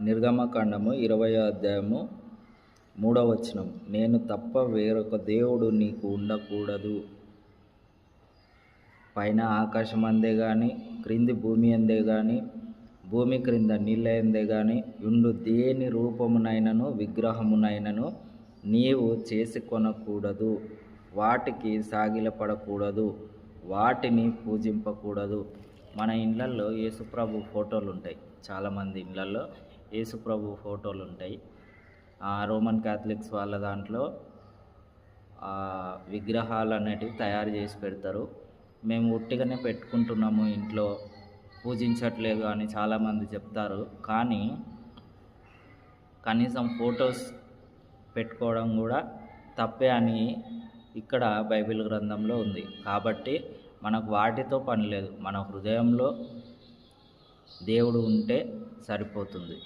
నిర్గమకాండము ఇరవై అధ్యాయము మూడవ వచనం. నేను తప్ప వేరొక దేవుడు నీకు ఉండకూడదు. పైన ఆకాశం అందే కానీ క్రింది భూమి అందే కానీ భూమి క్రింద నీళ్ళ అందే కానీ ఉండు దేని రూపమునైనను విగ్రహమునైనను నీవు చేసి కొనకూడదు. వాటికి సాగిలపడకూడదు. వాటిని పూజింపకూడదు. మన ఇళ్ళల్లో యేసుప్రభు ఫోటోలు ఉంటాయి చాలామంది ఇళ్ళల్లో యేసుప్రభు ఫోటోలు ఉంటాయి ఆ రోమన్ క్యాథలిక్స్ వాళ్ళ దాంట్లో విగ్రహాలు అనేటివి తయారు చేసి పెడతారు. మేము ఉట్టిగానే పెట్టుకుంటున్నాము ఇంట్లో పూజించట్లేదు అని చాలామంది చెప్తారు. కానీ కనీసం ఫొటోస్ పెట్టుకోవడం కూడా తప్పే అని ఇక్కడ బైబిల్ గ్రంథంలో ఉంది. కాబట్టి మనకు వాటితో పని లేదు. మన హృదయంలో దేవుడు ఉంటే సరిపోతుంది.